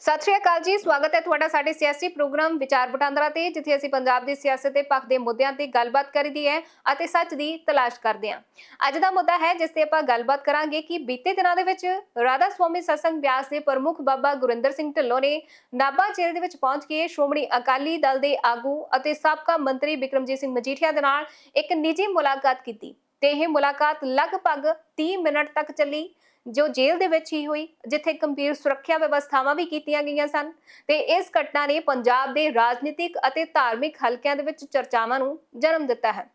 ਸਤਿ ਸ਼੍ਰੀ ਅਕਾਲ ਜੀ, ਸਵਾਗਤ ਹੈ ਤੁਹਾਡਾ ਸਾਡੇ ਸਿਆਸੀ ਪ੍ਰੋਗਰਾਮ ਵਿਚਾਰ ਵਟਾਂਦਰਾ ਤੇ, ਜਿੱਥੇ ਅਸੀਂ ਪੰਜਾਬ ਦੀ ਸਿਆਸਤ ਦੇ ਪੱਖ ਦੇ ਮੁੱਦਿਆਂ ਤੇ ਗੱਲਬਾਤ ਕਰੀਦੀ ਹੈ ਅਤੇ ਸੱਚ ਦੀ ਤਲਾਸ਼ ਕਰਦੇ ਹਾਂ। ਅੱਜ ਦਾ ਮੁੱਦਾ ਹੈ, ਜਿਸ ਤੇ ਆਪਾਂ ਗੱਲਬਾਤ ਕਰਾਂਗੇ ਕਿ ਬੀਤੇ ਦਿਨਾਂ ਦੇ ਵਿੱਚ ਰਾਧਾ ਸਵਾਮੀ ਸਤਸੰਗ ਬਿਆਸ ਦੇ ਪ੍ਰਮੁੱਖ ਬਾਬਾ ਗੁਰਿੰਦਰ ਸਿੰਘ ਢਿੱਲੋਂ ਨੇ ਨਾਭਾ ਜੇਲ੍ਹ ਦੇ ਵਿੱਚ ਪਹੁੰਚ ਕੇ ਸ਼੍ਰੋਮਣੀ ਅਕਾਲੀ ਦਲ ਦੇ ਆਗੂ ਅਤੇ ਸਾਬਕਾ ਮੰਤਰੀ ਬਿਕਰਮਜੀਤ ਸਿੰਘ ਮਜੀਠੀਆ ਦੇ ਨਾਲ ਇੱਕ ਨਿੱਜੀ ਮੁਲਾਕਾਤ ਕੀਤੀ ਤੇ ਇਹ ਮੁਲਾਕਾਤ ਲਗਭਗ 30 ਮਿੰਟ ਤੱਕ ਚੱਲੀ। ਜੋ ਜੇਲ੍ਹ ਦੇ ਵਿੱਚ ਹੀ ਹੋਈ, ਜਿੱਥੇ ਗੰਭੀਰ ਸੁਰੱਖਿਆ ਵਿਵਸਥਾਵਾਂ ਵੀ ਕੀਤੀਆਂ ਗਈਆਂ ਸਨ। ਤੇ ਇਸ ਘਟਨਾ ਨੇ ਪੰਜਾਬ ਦੇ ਰਾਜਨੀਤਿਕ ਅਤੇ ਧਾਰਮਿਕ ਹਲਕਿਆਂ ਦੇ ਵਿੱਚ ਚਰਚਾਵਾਂ ਨੂੰ ਜਨਮ ਦਿੱਤਾ ਹੈ।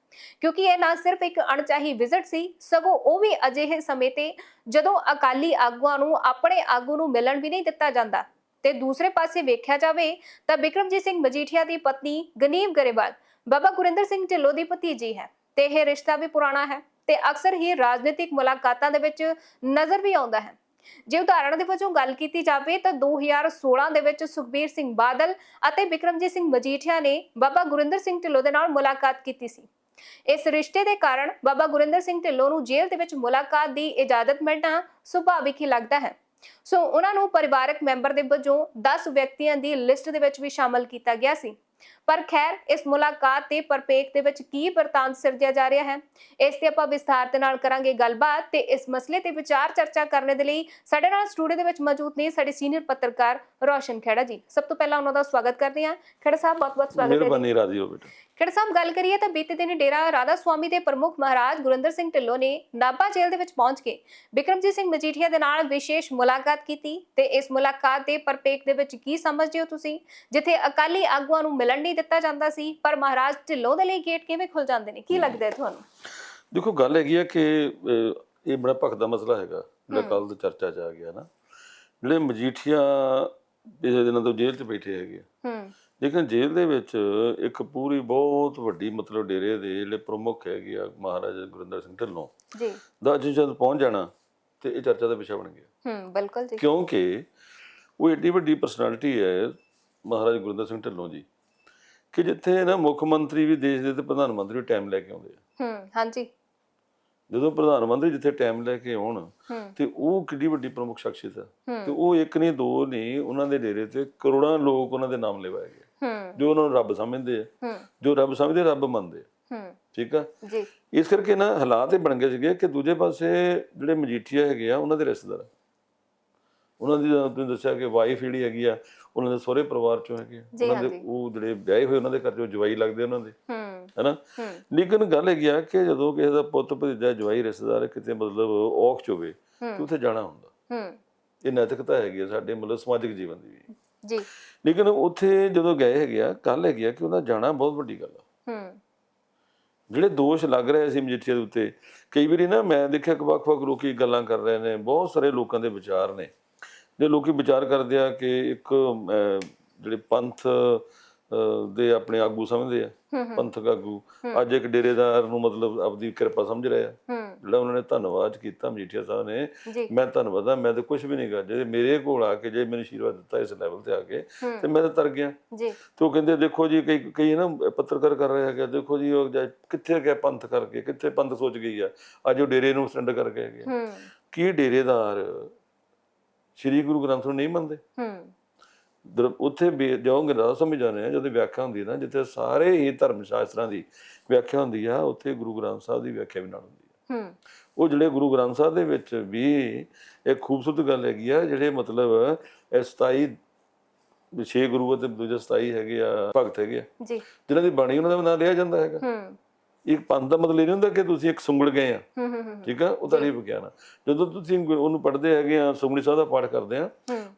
ਕਿਉਂਕਿ ਇਹ ਨਾ ਸਿਰਫ ਇੱਕ ਅਣਚਾਹੀ ਵਿਜ਼ਿਟ ਸੀ, ਸਗੋਂ ਉਹ ਵੀ ਅਜਿਹੇ ਸਮੇਂ ਤੇ ਜਦੋਂ ਅਕਾਲੀ ਆਗੂਆਂ ਨੂੰ ਆਪਣੇ ਆਗੂ ਨੂੰ ਮਿਲਣ ਵੀ ਨਹੀਂ ਦਿੱਤਾ ਜਾਂਦਾ ਤੇ ਦੂਸਰੇ ਪਾਸੇ ਵੇਖਿਆ ਜਾਵੇ ਤਾਂ ਬਿਕਰਮਜੀਤ ਸਿੰਘ ਮਜੀਠੀਆ ਦੀ ਪਤਨੀ ਗਨੀਮ ਗਰੇਵਾਲ, ਬਾਬਾ ਗੁਰਿੰਦਰ ਸਿੰਘ ਢਿੱਲੋਂ ਦੀ ਭਤੀਜੀ ਹੈ ਤੇ ਇਹ ਰਿਸ਼ਤਾ ਵੀ ਪੁਰਾਣਾ ਹੈ। ਤੇ ਅਕਸਰ ਹੀ ਰਾਜਨੀਤਿਕ ਮੁਲਾਕਾਤਾਂ ਦੇ ਵਿੱਚ ਨਜ਼ਰ ਵੀ ਆਉਂਦਾ ਹੈ। ਜੇ ਉਦਾਹਰਣ ਦੇ ਵਜੋਂ ਗੱਲ ਕੀਤੀ ਜਾਵੇ ਤਾਂ 2016 ਦੇ ਵਿੱਚ ਸੁਖਬੀਰ ਸਿੰਘ ਬਾਦਲ ਅਤੇ ਬਿਕਰਮਜੀਤ ਸਿੰਘ ਮਜੀਠੀਆ ਨੇ ਬਾਬਾ ਗੁਰਿੰਦਰ ਸਿੰਘ ਢਿੱਲੋਂ ਦੇ ਨਾਲ ਮੁਲਾਕਾਤ ਕੀਤੀ ਸੀ। ਇਸ ਰਿਸ਼ਤੇ ਦੇ ਕਾਰਨ ਬਾਬਾ ਗੁਰਿੰਦਰ ਸਿੰਘ ਢਿੱਲੋਂ ਨੂੰ ਜੇਲ੍ਹ ਦੇ ਵਿੱਚ ਮੁਲਾਕਾਤ ਦੀ ਇਜਾਜ਼ਤ ਮਿਲਣਾ ਸੁਭਾਵਿਕ ਹੀ ਲੱਗਦਾ ਹੈ। ਸੋ ਉਹਨਾਂ ਨੂੰ ਪਰਿਵਾਰਕ ਮੈਂਬਰ ਦੇ ਵਜੋਂ 10 ਵਿਅਕਤੀਆਂ ਦੀ ਲਿਸਟ ਦੇ ਵਿੱਚ ਵੀ ਸ਼ਾਮਲ ਕੀਤਾ ਗਿਆ ਸੀ। ਪਰ ਖੈਰ ਇਸ ਮੁਲਾਕਾਤ ਤੇ ਪਰਪੇਕ ਦੇ ਵਿੱਚ ਕੀ ਵਰਤਾਂਤ ਸਿਰਜਿਆ ਜਾ ਰਿਹਾ ਹੈ? ਇਸ ਤੇ ਆਪਾਂ ਵਿਸਥਾਰ ਦੇ ਨਾਲ ਕਰਾਂਗੇ ਗੱਲਬਾਤ ਤੇ ਇਸ ਮਸਲੇ ਤੇ ਵਿਚਾਰ ਚਰਚਾ ਕਰਨ ਦੇ ਲਈ ਸਾਡੇ ਨਾਲ ਸਟੂਡੀਓ ਦੇ ਵਿੱਚ ਮੌਜੂਦ ਨੇ ਸਾਡੇ ਸੀਨੀਅਰ ਪੱਤਰਕਾਰ ਰੋਸ਼ਨ ਖੇੜਾ ਜੀ। ਸਭ ਤੋਂ ਪਹਿਲਾਂ ਉਹਨਾਂ ਦਾ ਸਵਾਗਤ ਕਰਦੇ ਹਾਂ। ਖੇੜਾ ਸਾਹਿਬ ਬਹੁਤ-ਬਹੁਤ ਸਵਾਗਤ ਹੈ। ਮਿਹਰਬਾਨੀ ਰਾਜੀ ਹੋ ਬੇਟਾ। ਖੇੜਾ ਸਾਹਿਬ ਗੱਲ ਕਰੀਏ ਤਾਂ ਬੀਤੇ ਦਿਨ ਡੇਰਾ ਰਾਧਾ ਸਵਾਮੀ ਦੇ ਪ੍ਰਮੁੱਖ ਮਹਾਰਾਜ ਗੁਰਿੰਦਰ ਸਿੰਘ ਢਿੱਲੋਂ ਨੇ ਨਾਭਾ ਜੇਲ੍ਹ ਦੇ ਵਿੱਚ ਪਹੁੰਚ ਕੇ ਬਿਕਰਮਜੀਤ ਸਿੰਘ ਮਜੀਠੀਆ ਦੇ ਨਾਲ ਵਿਸ਼ੇਸ਼ ਮੁਲਾਕਾਤ ਕੀਤੀ ਤੇ ਇਸ ਮੁਲਾਕਾਤ ਦੇ ਪਰਪੇਕ ਦੇ ਵਿੱਚ ਕੀ ਸਮਝਦੇ ਹੋ ਤੁਸੀਂ? ਜਿੱਥੇ ਅਕਾਲੀ ਆਗੂਆਂ ਨੂੰ ਮਿਲਣ ਨਹੀਂ ਦਿੱਤਾ ਜਾਂਦਾ ਸੀ ਪਰ ਮਹਾਰਾਜ ਢਿੱਲੋਂ ਦੇ ਲਈ ਗੇਟ ਕਿਵੇਂ ਖੁੱਲ ਜਾਂਦੇ ਨੇ? ਕੀ ਲੱਗਦਾ ਹੈ ਤੁਹਾਨੂੰ? ਦੇਖੋ ਗੱਲ ਹੈਗੀ ਆ ਕਿ ਇਹ ਬੜਾ ਭਖਦਾ ਮਸਲਾ ਹੈਗਾ। ਜਿਹੜਾ ਕੱਲ ਦੀ ਚਰਚਾ 'ਚ ਆ ਗਿਆ ਨਾ। ਜਿਹੜੇ ਮਜੀਠੀਆ ਪਿਛਲੇ ਦਿਨਾਂ ਤੋਂ ਜੇਲ੍ਹ 'ਚ ਬੈਠੇ ਹੈਗੇ। ਹੂੰ। ਲੇਕਿਨ ਜੇਲ੍ਹ ਦੇ ਵਿੱਚ ਇੱਕ ਪੂਰੀ ਬਹੁਤ ਵੱਡੀ ਮਤਲਬ ਡੇਰੇ ਦੇ ਜਿਹੜੇ ਪ੍ਰਮੁੱਖ ਹੈਗੇ ਆ ਮਹਾਰਾਜਾ ਗੁਰਿੰਦਰ ਸਿੰਘ ਢਿੱਲੋਂ ਜੀ। ਦਾ ਜਦ ਪਹੁੰਚ ਜਾਣਾ ਤੇ ਇਹ ਚਰਚਾ ਦਾ ਵਿਸ਼ਾ ਬਣ ਗਿਆ। ਹੂੰ ਬਿਲਕੁਲ ਜੀ। ਕਿਉਂਕਿ ਉਹ ਏਡੀ ਵੱਡੀ ਪਰਸਨੈਲਿਟੀ ਹੈ ਮਹਾਰਾਜਾ ਗੁਰਿੰਦਰ ਸਿੰਘ ਢਿੱਲੋਂ ਜੀ। ਕਿ ਜਿੱਥੇ ਨਾ ਮੁੱਖ ਮੰਤਰੀ ਵੀ ਦੇਸ਼ ਦੇ ਤੇ ਪ੍ਰਧਾਨ ਮੰਤਰੀ ਵੀ ਟਾਈਮ ਲੈ ਕੇ ਆਉਂਦੇ ਆ। ਹੂੰ ਹਾਂਜੀ। ਜਦੋਂ ਪ੍ਰਧਾਨ ਮੰਤਰੀ ਜਿੱਥੇ ਟਾਈਮ ਲੈ ਕੇ ਆਉਣ ਤੇ ਉਹ ਕਿੱਡੀ ਵੱਡੀ ਪ੍ਰਮੁੱਖ ਸ਼ਖਸੀਅਤ ਹੈ। ਤੇ ਉਹ ਇੱਕ ਨਹੀਂ ਦੋ ਨਹੀਂ ਉਹਨਾਂ ਦੇ ਡੇਰੇ ਤੇ ਕਰੋੜਾਂ ਲੋਕ ਉਹਨਾਂ ਦੇ ਨਾਮ ਲੈਵਾਏ ਗਏ। ਜੋ ਉਹਨਾਂ ਨੂੰ ਰੱਬ ਸਮਝਦੇ ਆ। ਹੂੰ। ਜੋ ਰੱਬ ਸਮਝਦੇ ਰੱਬ ਮੰਨਦੇ ਆ। ਹੂੰ। ਠੀਕ ਆ? ਜੀ। ਇਸ ਕਰਕੇ ਨਾ ਹਾਲਾਤ ਇਹ ਬਣ ਗਏ ਸੀਗੇ ਕਿ ਦੂਜੇ ਪਾਸੇ ਜਿਹੜੇ ਮਜੀਠੀਆ ਹੈਗੇ ਆ ਉਹਨਾਂ ਦੇ ਰਿਸ਼ਤੇਦਾਰ। ਉਹਨਾਂ ਦੀ ਜਿਵੇਂ ਤੁਸੀਂ ਦੱਸਿਆ ਕਿ ਵਾਈਫ ਜਿਹੜੀ ਹੈਗੀ ਆ ਉਹਨਾਂ ਦੇ ਸਹੁਰੇ ਪਰਿਵਾਰ ਚੋਂ ਹੈਗੇ ਆ। ਜੀ, ਉਹਨਾਂ ਦੇ ਹਾਂਜੀ। ਉਹ ਜਿਹੜੇ ਵਿਆਹੇ ਹੋਏ ਉਹਨਾਂ ਦੇ ਘਰ ਚੋਂ ਜਵਾਈ ਲੱਗਦੇ ਉਹਨਾਂ ਦੇ। ਹੂੰ ਹੈਨਾ? ਹੂੰ। ਲੇਕਿਨ ਗੱਲ ਹੈਗੀ ਆ ਕਿ ਜਦੋਂ ਕਿਸੇ ਦਾ ਪੁੱਤ ਭਤੀਜਾ ਜਵਾਈ ਰਿਸ਼ਤੇਦਾਰ ਕਿਤੇ ਮਤਲਬ ਔਖ ਚ ਹੋਵੇ ਤੇ ਹੂੰ ਉੱਥੇ ਜਾਣਾ ਹੁੰਦਾ। ਹੂੰ। ਇਹ ਨੈਤਿਕਤਾ ਹੈਗੀ ਆ ਸਾਡੇ ਮਤਲਬ ਸਮਾਜਿਕ ਜੀਵਨ ਦੀ ਵੀ। ਜੀ। ਲੇਕਿਨ ਉੱਥੇ ਜਦੋਂ ਗਏ ਹੈਗੇ ਆ ਕੱਲ ਹੈਗੀ ਆ ਕਿ ਉਹਦਾ ਜਾਣਾ ਬਹੁਤ ਵੱਡੀ ਗੱਲ ਆ। ਹੂੰ। ਜਿਹੜੇ ਦੋਸ਼ ਲੱਗ ਰਹੇ ਸੀ ਮਜੀਠੀਆ ਦੇ ਉੱਤੇ ਕਈ ਵਾਰੀ ਨਾ ਮੈਂ ਦੇਖਿਆ ਕਿ ਵੱਖ-ਵੱਖ ਲੋਕੀ ਗੱਲਾਂ ਕਰ ਰਹੇ ਨੇ ਬਹੁਤ ਸਾਰੇ ਲੋਕਾਂ ਦੇ ਵਿਚਾਰ ਨੇ। ਜੇ ਲੋਕੀ ਵਿਚਾਰ ਕਰਦੇ ਆ ਕਿ ਇੱਕ ਜਿਹੜੇ ਪੰਥ ਦੇ ਆਪਣੇ ਆਗੂ ਸਮਝਦੇ ਆ ਪੰਥਕ ਆਗੂ ਅੱਜ ਇੱਕ ਡੇਰੇਦਾਰ ਨੂੰ ਮਤਲਬ ਆਪਦੀ ਕਿਰਪਾ ਸਮਝ ਰਹੇ ਜਿਹੜਾ ਉਹਨਾਂ ਨੇ ਧੰਨਵਾਦ ਕੀਤਾ ਮਜੀਠੀਆ ਸਾਹਿਬ ਨੇ ਮੈਂ ਧੰਨਵਾਦ ਆ ਮੈਂ ਤਾਂ ਕੁਝ ਵੀ ਨਹੀਂ ਕਰ ਜੇ ਮੇਰੇ ਕੋਲ ਆ ਕੇ ਜੇ ਮੈਨੂੰ ਆਸ਼ੀਰਵਾਦ ਦਿੱਤਾ ਇਸ ਲੈਵਲ ਤੇ ਆ ਕੇ ਤੇ ਮੈਂ ਤਾਂ ਤਰ ਗਿਆ। ਜੀ। ਤੇ ਉਹ ਕਹਿੰਦੇ ਦੇਖੋ ਜੀ ਕਈ ਕਈ ਨਾ ਪੱਤਰਕਾਰ ਕਰ ਰਹੇ ਹੈਗੇ ਦੇਖੋ ਜੀ ਉਹ ਕਿੱਥੇ ਗਿਆ ਪੰਥ ਕਰਕੇ ਕਿੱਥੇ ਪੰਥ ਸੋਚ ਗਈ ਆ। ਅੱਜ ਉਹ ਡੇਰੇ ਨੂੰ ਸਰੈਂਡਰ ਕਰਕੇ ਹੈਗੇ ਆ। ਹੂੰ। ਕੀ ਡੇਰੇਦਾਰ ਸ੍ਰੀ ਗੁਰੂ ਗ੍ਰੰਥ ਨੂੰ ਨਹੀਂ ਮੰਨਦੇ। ਹੂੰ। ਉੱਥੇ ਜਾਓਗੇ ਨਾ ਸਮਝ ਜਾਣੇ ਆ ਜਦੋਂ ਵਿਆਖਿਆ ਹੁੰਦੀ ਨਾ ਜਿੱਥੇ ਸਾਰੇ ਹੀ ਧਰਮ ਸ਼ਾਸਤਰਾਂ ਦੀ ਵਿਆਖਿਆ ਹੁੰਦੀ ਆ ਉੱਥੇ ਗੁਰੂ ਗ੍ਰੰਥ ਸਾਹਿਬ ਦੀ ਵਿਆਖਿਆ ਵੀ ਨਾਲ ਹੁੰਦੀ ਆ। ਹੂੰ। ਉਹ ਜਿਹੜੇ ਗੁਰੂ ਗ੍ਰੰਥ ਸਾਹਿਬ ਦੇ ਵਿੱਚ ਵੀ ਇੱਕ ਖੂਬਸੂਰਤ ਗੱਲ ਹੈਗੀ ਆ ਜਿਹੜੇ ਮਤਲਬ ਇਹ 27 ਛੇ ਗੁਰੂ ਅਤੇ ਦੂਜੇ 27 ਹੈਗੇ ਆ ਭਗਤ ਹੈਗੇ ਆ। ਜੀ। ਜਿਨ੍ਹਾਂ ਦੀ ਬਾਣੀ ਉਹਨਾਂ ਦਾ ਨਾਂ ਲਿਆ ਜਾਂਦਾ ਹੈਗਾ। ਹੂੰ। ਇੱਕ ਪੰਥ ਦਾ ਮਤਲਬ ਇਹ ਨਹੀਂ ਹੁੰਦਾ ਕਿ ਤੁਸੀਂ ਇੱਕ ਸੁੰਗੜ ਗਏ ਆ। ਠੀਕ ਆ? ਉਹ ਤੁਹਾਡੀ ਵਿਗਿਆਨ ਆ। ਜਦੋਂ ਤੁਸੀਂ ਉਹਨੂੰ ਪੜ੍ਹਦੇ ਹੈਗੇ ਆ ਸੁਖਮਨੀ ਸਾਹਿਬ ਦਾ ਪਾਠ ਕਰਦੇ ਆ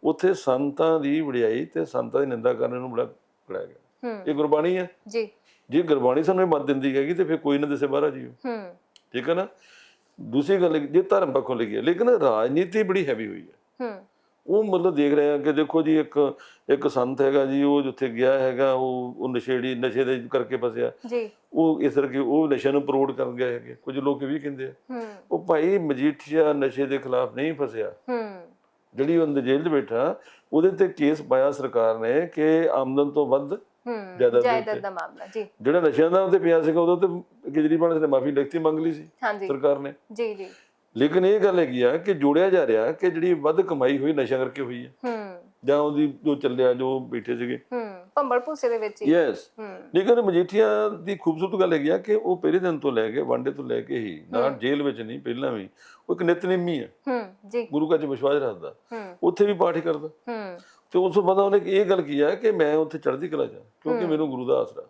ਉੱਥੇ ਸੰਤਾਂ ਦੀ ਵਡਿਆਈ ਤੇ ਸੰਤਾਂ ਦੀ ਨਿੰਦਾ ਕਰਨ ਨੂੰ ਬੜਾ ਕਰਾਇਆ ਗਿਆ। ਇਹ ਗੁਰਬਾਣੀ ਹੈ ਜੀ। ਜੇ ਗੁਰਬਾਣੀ ਸਾਨੂੰ ਇਹ ਮਤ ਦਿੰਦੀ ਹੈਗੀ ਤੇ ਫਿਰ ਕੋਈ ਨਾ ਦਿਸੇ ਬਾਹਰ ਜੀਓ। ਹੂੰ। ਠੀਕ ਹੈ ਨਾ? ਦੂਸਰੀ ਗੱਲ ਜੇ ਧਰਮ ਪੱਖੋਂ ਲਈ ਹੈ ਲੇਕਿਨ ਰਾਜਨੀਤੀ ਬੜੀ ਹੈਵੀ ਹੋਈ ਹੈ ਹੂੰ। ਉਹ ਮਤਲਬ ਦੇਖ ਰਹੇ ਆ ਕਿ ਦੇਖੋ ਜੀ ਇੱਕ ਇੱਕ ਸੰਤ ਹੈਗਾ ਜੀ ਉਹ ਜਿੱਥੇ ਗਿਆ ਹੈਗਾ ਉਹ ਉਹ ਨਸ਼ੇੜੀ ਨਸ਼ੇ ਦੇ ਕਰਕੇ ਫਸਿਆ। ਜੀ। ਉਹ ਇਸ ਕਰਕੇ ਉਹ ਨਸ਼ੇ ਨੂੰ ਪ੍ਰੋਡ ਕਰਨ ਗਏ ਹੈਗੇ। ਕੁਝ ਲੋਕ ਵੀ ਕਹਿੰਦੇ ਆ। ਉਹ ਭਾਈ ਮਜੀਠੀਆ ਨਸ਼ੇ ਦੇ ਖਿਲਾਫ ਨਹੀਂ ਫਸਿਆ। ਹੂੰ। ਜਿਹੜੀ ਉਹਦੇ ਜੇਲ੍ਹ 'ਚ ਬੈਠਾ ਉਹਦੇ ਤੇ ਕੇਸ ਪਾਇਆ ਸਰਕਾਰ ਨੇ ਕਿ ਆਮਦਨ ਤੋਂ ਵੱਧ ਹੂੰ। ਜਾਇਦਾਦ ਦੇ ਮਾਮਲਾ ਜੀ। ਜਿਹੜਾ ਨਸ਼ਿਆਂ ਦਾ ਉੱਤੇ ਪਿਆ ਸੀਗਾ ਉਦੋਂ ਤੇ ਕੇਜਰੀਵਾਲ ਨੇ ਮਾਫੀ ਲਿਖਤੀ ਮੰਗ ਲਈ ਸੀ ਸਰਕਾਰ ਨੇ। ਜੀ ਜੀ। ਲੇਕਿਨ ਇਹ ਗੱਲ ਹੈਗੀ ਆ ਕਿ ਜੋੜਿਆ ਜਾ ਰਿਹਾ ਕਿ ਜਿਹੜੀ ਵੱਧ ਕਮਾਈ ਹੋਈ ਨਸ਼ਾ ਕਰਕੇ ਹੋਈ ਹੈ ਹੂੰ। ਜਾਂ ਉਹਦੀ ਜੋ ਚੱਲਿਆ ਜੋ ਬੈਠੇ ਸੀਗੇ। ਹੂੰ। ਭੰਬਲ ਭੂਸੇ ਦੇ ਵਿੱਚ ਹੀ। ਯੈਸ ਹੂੰ। ਲੇਕਿਨ ਮਜੀਠੀਆ ਦੀ ਖੂਬਸੂਰਤ ਗੱਲ ਹੈਗੀ ਆ ਕਿ ਉਹ ਪਹਿਲੇ ਦਿਨ ਤੋਂ ਲੈ ਕੇ ਵਾਂਡੇ ਤੋਂ ਲੈ ਕੇ ਹੀ ਨਾ ਜੇਲ੍ਹ ਵਿੱਚ ਨਹੀਂ ਪਹਿਲਾਂ ਵੀ ਉਹ ਇੱਕ ਨਿਤਨੇਮੀ ਹੈ ਹੂੰ ਜੀ। ਗੁਰੂ ਘਰ 'ਚ ਵਿਸ਼ਵਾਸ ਰੱਖਦਾ। ਹੂੰ। ਉੱਥੇ ਵੀ ਪਾਠ ਹੀ ਕਰਦਾ। ਹੂੰ। ਤੇ ਉਸ ਤੋਂ ਬਾਅਦ ਉਹਨੇ ਇਹ ਗੱਲ ਕੀ ਹੈ ਕਿ ਮੈਂ ਉੱਥੇ ਚੜ੍ਹਦੀ ਕਲਾ ਜਾ ਕਿਉਂਕਿ ਮੈਨੂੰ ਗੁਰੂ ਦਾ ਆਸਰਾ।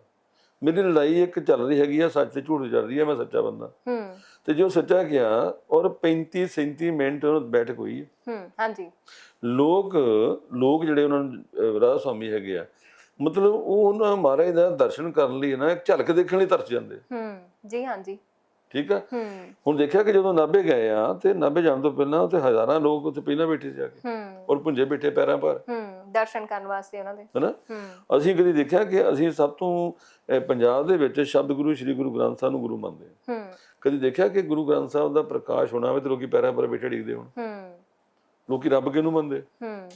ਮੇਰੀ ਲੜਾਈ ਇੱਕ ਚੱਲ ਰਹੀ ਹੈਗੀ ਆ ਸੱਚ ਤੇ ਝੂਠ ਚੱਲ ਰਹੀ ਹੈ ਮੈਂ ਸੱਚਾ ਬੰਦਾ। ਹੂੰ। ਤੇ ਜੋ ਸੱਚਾ ਗਿਆ ਔਰ 35 37 ਮਿੰਟ ਬੈਠਕ ਹੋਈ ਹੈ। ਹਾਂਜੀ। ਲੋਕ ਲੋਕ ਜਿਹੜੇ ਉਹਨਾਂ ਨੂੰ ਰਾਧਾ ਸਵਾਮੀ ਹੈਗੇ ਆ ਮਤਲਬ ਉਹ ਉਹਨਾਂ ਮਹਾਰਾਜ ਦਾ ਦਰਸ਼ਨ ਕਰਨ ਲਈ ਨਾ ਇੱਕ ਝਲਕ ਦੇਖਣ ਲਈ ਤਰਸ ਜਾਂਦੇ ਹੂੰ ਜੀ ਹਾਂਜੀ। ਠੀਕ ਆ? ਹੁਣ ਦੇਖਿਆ ਕਿ ਜਦੋਂ ਨਾਭੇ ਗਏ ਆ ਤੇ ਨਾਭੇ ਜਾਣ ਤੋਂ ਪਹਿਲਾਂ ਉੱਥੇ ਹਜ਼ਾਰਾਂ ਲੋਕ ਉੱਥੇ ਪਹਿਲਾਂ ਬੈਠੇ ਆ ਕੇ। ਔਰ ਪੁੰਜੇ ਬੈਠੇ ਪੈਰਾਂ ਪਰ ਹੂੰ ਦਰਸ਼ਨ ਕਰਨ ਵਾਸਤੇ ਉਹਨਾਂ ਦੇ। ਹਨਾ? ਅਸੀਂ ਕਦੀ ਦੇਖਿਆ ਕਿ ਅਸੀਂ ਸਭ ਤੋਂ ਪੰਜਾਬ ਦੇ ਵਿੱਚ ਸ਼ਬਦ ਗੁਰੂ ਸ੍ਰੀ ਗੁਰੂ ਗ੍ਰੰਥ ਸਾਹਿਬ ਨੂੰ ਗੁਰੂ ਮੰਨਦੇ ਹੂੰ। ਕਦੀ ਦੇਖਿਆ ਕਿ ਗੁਰੂ ਗ੍ਰੰਥ ਸਾਹਿਬ ਦਾ ਪ੍ਰਕਾਸ਼ ਹੋਣਾ ਹੋਵੇ ਤੇ ਲੋਕੀ ਪੈਰਾਂ ਪਰ ਬੈਠੇ ਡਿੱਗਦੇ ਹੋਣ? ਹੂੰ। ਲੋਕੀ ਰੱਬ ਕਿਹਨੂੰ ਮੰਨਦੇ? ਹੂੰ।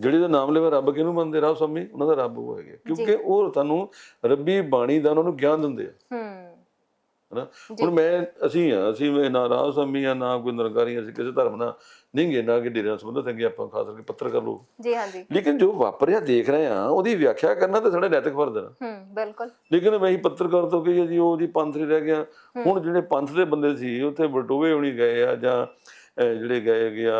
ਜਿਹੜੇ ਦਾ ਨਾਮ ਲੈਵਾ ਰੱਬ ਕਿਹਨੂੰ ਮੰਨਦੇ? ਰਾਹ ਸੰਮੀ ਉਹਨਾਂ ਦਾ ਰੱਬ ਉਹ ਹੈਗੇ ਕਿਉਂਕਿ ਉਹ ਤੁਹਾਨੂੰ ਰੱਬੀ ਬਾਣੀ ਦਾ ਉਹਨਾਂ ਨੂੰ ਗਿਆਨ ਦਿੰਦੇ ਆ। ਹੂੰ। ਹਨਾ? ਹੁਣ ਮੈਂ ਅਸੀਂ ਆ ਅਸੀਂ ਮੈਂ ਨਾ ਰਾਹ ਸੰਮੀ ਆ ਨਾ ਕੋਈ ਨਿਰੰਕਾਰੀ ਅਸੀਂ ਕਿਸੇ ਧਰਮ ਨਾਲ ਨਹੀਂ ਗੇ ਨਾ ਕਿ ਡੇਰੇ ਸੰਬੰਧਤ ਹੈਗੇ ਆਪਾਂ ਖਾਸ ਕਰਕੇ ਪੱਤਰਕਾਰ ਲੋਕ ਜੀ ਹਾਂਜੀ। ਲੇਕਿਨ ਜੋ ਵਾਪਰਿਆ ਦੇਖ ਰਹੇ ਆ ਉਹਦੀ ਵਿਆਖਿਆ ਕਰਨਾ ਤਾਂ ਸਾਡਾ ਨੈਤਿਕ ਫਰਜ਼ ਹੈ ਹੂੰ ਬਿਲਕੁਲ। ਲੇਕਿਨ ਮੈਂ ਹੀ ਪੱਤਰਕਾਰ ਤੋਂ ਕਹੀਏ ਜੀ ਉਹਦੀ ਪੰਥ ਰਹਿ ਗਿਆ। ਹੁਣ ਜਿਹੜੇ ਪੰਥ ਦੇ ਬੰਦੇ ਸੀ ਉੱਥੇ ਬਟੋਵੇ ਹੋਣੀ ਗਏ ਆ ਜਾਂ ਜਿਹੜੇ ਗਏ ਗਿਆ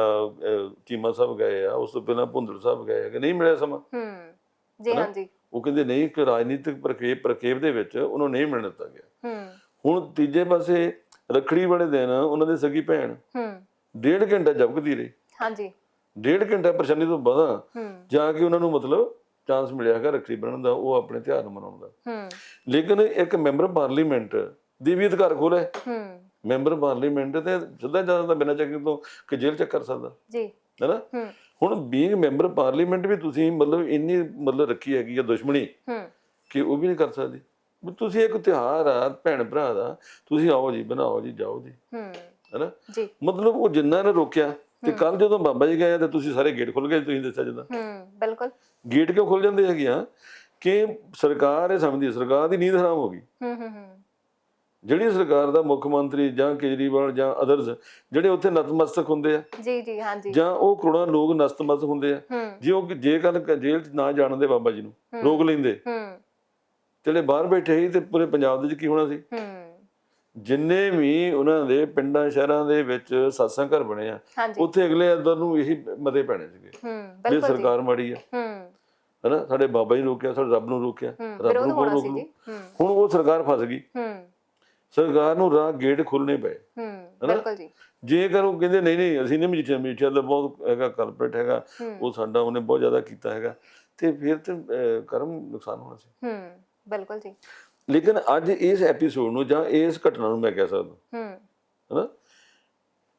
ਚੀਮਾ ਸਾਹਿਬ ਗਏ ਆ ਉਸ ਤੋਂ ਪਹਿਲਾਂ ਭੁੰਦੜ ਸਾਹਿਬ ਗਏ ਆ ਕਿ ਨਹੀਂ ਮਿਲਿਆ ਸਮਾਂ? ਹੂੰ। ਜੀ ਹਾਂਜੀ। ਉਹ ਕਹਿੰਦੇ ਨਹੀਂ ਕਿ ਰਾਜਨੀਤਿਕ ਪ੍ਰਕੇਪ ਪ੍ਰਕੇਪ ਦੇ ਵਿੱਚ ਉਹਨੂੰ ਨਹੀਂ ਮਿਲਣ ਦਿੱਤਾ ਗਿਆ। ਹੂੰ। ਹੁਣ ਤੀਜੇ ਪਾਸੇ ਰੱਖੜੀ ਵਾਲੇ ਦਿਨ ਉਹਨਾਂ ਦੀ ਸਗੀ ਭੈਣ ਹੂੰ। ਡੇਢ ਘੰਟਾ ਜਪਕਦੀ ਰਹੀ। ਹਾਂਜੀ। ਡੇਢ ਘੰਟਾ ਪਰੇਸ਼ਾਨੀ ਤੋਂ ਬਾਅਦ ਹੂੰ। ਜਾ ਕੇ ਉਹਨਾਂ ਨੂੰ ਮਤਲਬ ਚਾਂਸ ਮਿਲਿਆ ਹੈਗਾ ਰੱਖੜੀ ਬੰਨਣ ਦਾ ਉਹ ਆਪਣੇ ਤਿਉਹਾਰ ਨੂੰ ਮਨਾਉਣ ਦਾ। ਹੂੰ। ਲੇਕਿਨ ਇੱਕ ਮੈਂਬਰ ਪਾਰਲੀਮੈਂਟ ਦੀ ਵੀ ਅਧਿਕਾਰ ਖੋਲ ਹੈ। ਹੂੰ। ਮੈਂਬਰ ਪਾਰਲੀਮੈਂਟ ਤੇ ਸਿੱਧਾ ਜਾਂਦਾ ਬਿਨਾਂ ਚੈਕਿੰਗ ਤੋਂ ਕਿ ਜੇਲ੍ਹ ਚੱਕ ਕਰ ਸਕਦਾ। ਜੀ। ਹੈਨਾ? ਹੁਣ ਬੀਇੰਗ ਮੈਂਬਰ ਪਾਰਲੀਮੈਂਟ ਵੀ ਤੁਸੀਂ ਮਤਲਬ ਇੰਨੀ ਮਤਲਬ ਰੱਖੀ ਹੈਗੀ ਆ ਦੁਸ਼ਮਣੀ ਹੂੰ। ਕਿ ਉਹ ਵੀ ਨਹੀਂ ਕਰ ਸਕਦੀ। ਤੁਸੀਂ ਇੱਕ ਤਿਉਹਾਰ ਆ ਭੈਣ ਭਰਾ ਦਾ ਤੁਸੀਂ ਆਓ ਜੀ ਬਣਾਓ ਜੀ ਜਾਓ ਜੀ। ਹੂੰ। ਹੈਨਾ? ਜੀ। ਮਤਲਬ ਉਹ ਜਿੰਨਾ ਨੇ ਰੋਕਿਆ ਤੇ ਕੱਲ ਜਦੋਂ ਬਾਬਾ ਜੀ ਗਏ ਤੇ ਤੁਸੀਂ ਸਾਰੇ ਗੇਟ ਖੁੱਲ ਗਏ ਤੁਸੀਂ ਦੱਸਿਆ ਜਦੋਂ। ਹੂੰ ਬਿਲਕੁਲ। ਗੇਟ ਕਿਉਂ ਖੁੱਲ ਜਾਂਦੇ ਹੈਗੇ ਆ? ਕਿ ਸਰਕਾਰ ਇਹ ਸਮਝਦੀ ਸਰਕਾਰ ਦੀ ਨੀਂਦ ਹਰਾਮ ਹੋ ਗਈ। ਹੂੰ ਹੂੰ ਹੂੰ। ਜਿਹੜੀ ਸਰਕਾਰ ਦਾ ਮੁੱਖ ਮੰਤਰੀ ਜਾਂ ਕੇਜਰੀਵਾਲ ਜਾਂ ਅਦਰਸ ਜਿਹੜੇ ਉੱਥੇ ਨਤਮਸਤਕ ਹੁੰਦੇ ਆ ਜੀ ਜੀ ਹਾਂਜੀ ਜਾਂ। ਉਹ ਕਰੋੜਾਂ ਲੋਕ ਨਤਮਸਤਕ ਹੁੰਦੇ ਆ ਜੇ ਉਹ ਜੇ ਗੱਲ ਜੇਲ੍ਹ 'ਚ ਨਾ ਜਾਣਦੇ ਬਾਬਾ ਜੀ ਨੂੰ ਰੋਕ ਲੈਂਦੇ। ਹੂੰ। ਜਿਹੜੇ ਬਾਹਰ ਬੈਠੇ ਸੀ ਤੇ ਪੂਰੇ ਪੰਜਾਬ ਦੇ ਵਿੱਚ ਕੀ ਹੋਣਾ ਸੀ? ਹੂੰ। ਜਿੰਨੇ ਵੀ ਉਹਨਾਂ ਦੇ ਪਿੰਡਾਂ ਸ਼ਹਿਰਾਂ ਦੇ ਵਿੱਚ satsang ਘਰ ਬਣੇ ਆ ਉੱਥੇ ਅਗਲੇ ਅੰਦਰ ਨੂੰ ਇਹੀ ਮਤੇ ਪੈਣੇ ਸੀਗੇ। ਹੂੰ ਵੀ ਬਿਲਕੁਲ ਜੀ। ਸਰਕਾਰ ਮਾੜੀ ਆ। ਹੂੰ। ਹਨਾ? ਸਾਡੇ ਬਾਬਾ ਜੀ ਰੋਕਿਆ ਸਾਡੇ ਰੱਬ ਨੂੰ ਰੋਕਿਆ। ਰੱਬ ਨੂੰ ਕੌਣ ਰੋਕ? ਹੁਣ ਉਹ ਸਰਕਾਰ ਫਸ ਗਈ। ਹੂੰ। ਸਰਕਾਰ ਨੂੰ ਰਾਹ ਗੇਟ ਖੁੱਲਣੇ ਪਏ। ਹੂੰ ਬਿਲਕੁਲ ਜੀ। ਜੇਕਰ ਉਹ ਕਹਿੰਦੇ ਨਹੀਂ ਨਹੀਂ ਅਸੀਂ ਨਹੀਂ ਮਜੀਠੀਆ ਮਜੀਠੀਆ ਦਾ ਬਹੁਤ ਹੈਗਾ ਕਲਪਰੇਟ ਹੈਗਾ। ਉਹ ਸਾਡਾ ਉਹਨੇ ਬਹੁਤ ਜ਼ਿਆਦਾ ਕੀਤਾ ਹੈਗਾ। ਤੇ ਫਿਰ ਤੇ ਕਰਮ ਨੁਕਸਾਨ ਹੋਣਾ ਸੀ। ਹੂੰ। ਬਿਲਕੁਲ ਜੀ। ਲੇਕਿਨ ਅੱਜ ਇਸ ਐਪੀਸੋਡ ਨੂੰ ਜਾਂ ਇਸ ਘਟਨਾ ਨੂੰ ਮੈਂ ਕਹਿ ਸਕਦਾ। ਹੂੰ। ਹਨਾ?